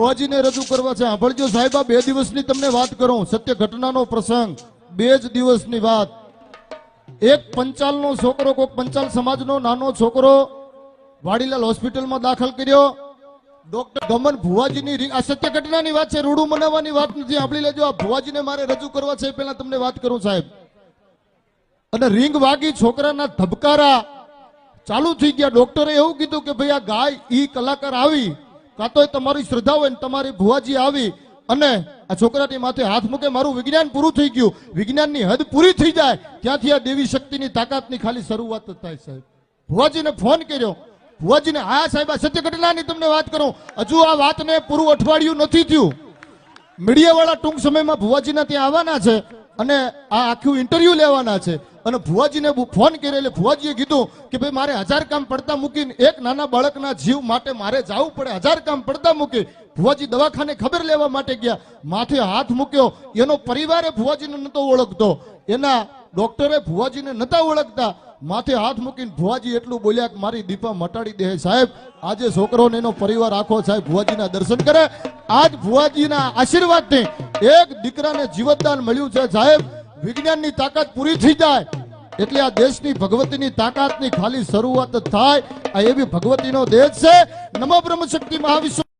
ફોજીને રજૂ કરવા છે. સાંભળજો સાહેબ, આ બે દિવસની તમને વાત કરું. સત્ય ઘટનાનો પ્રસંગ, બે જ દિવસની વાત. એક પંચાલનો છોકરો કોઈક પંચાલ સમાજનો નાનો છોકરો વાડીલાલ હોસ્પિટલમાં દાખલ કર્યો. ડોક્ટર ગમન ભુવાજીની આ સત્ય ઘટનાની વાત છે, રૂડું મનાવવાની વાત નથી. આપણી લેજો, આ ભુવાજીને મારે રજૂ કરવા છે. પહેલા તમને વાત કરું સાહેબ. અને રીંગ વાગી છોકરાના ધબકારા ચાલુ થઈ ગયા. ડોક્ટરે એવું કીધું કે ભાઈ આ ગાય ઈ કલાકાર આવી કાં તો તમારી શ્રદ્ધા હોય ને તમારી ભુવાજી આવી અને આ છોકરાની માથે હાથ મૂકે, મારું વિજ્ઞાન પૂરું થઈ ગયું. વિજ્ઞાનની હદ પૂરી થઈ જાય. ત્યાંથી આ દેવી શક્તિની તાકાતની ખાલી શરૂઆત થાય સાહેબ. ભુવાજીને ફોન કર્યો. ભુવાજીને, હા સાહેબ, આ સત્ય ઘટનાની તમને વાત કરું. હજુ આ વાતને પૂરું અઠવાડિયું નથી થયું. મીડિયાવાળા ટૂંક સમયમાં ભુવાજીના ત્યાં આવવાના છે. અને આ આખું ઇન્ટરવ્યુ લેવાના છે. અને ભુવાજીને ફોન કર્યો ભુવાજીએ કીધું કે ભાઈ, મારે હજાર કામ પડતા મૂકીને એક નાના બાળકના જીવ માટે મારે જવું પડે. હજાર કામ પડતા મૂકી. ભુવાજી દવાખાને ખબર લેવા માટે ગયા. માથે હાથ મૂક્યો. એનો પરિવારે ભુવાજીને નતો ઓળખતો. એના ડોક્ટરે ભુવાજીને નતા ઓળખતા. માથે હાથ મૂકીને ભુવાજી એટલું બોલ્યા કે, મારી દીપા મટાડી દે. સાહેબ, આજે છોકરોને એનો પરિવાર આખો સાહેબ ભુવાજીના દર્શન કરે. આજ ભુવાજીના આશીર્વાદથી એક દીકરાને જીવતદાન મળ્યું છે, સાહેબ. વિજ્ઞાનની તાકાત પૂરી થઈ જાય. એટલે આ દેશની ભગવતીની તાકાતની ખાલી શરૂઆત થાય. આ એવી ભગવતીનો દેશ છે. નમો બ્રહ્મશક્તિ મહાવિશ્વ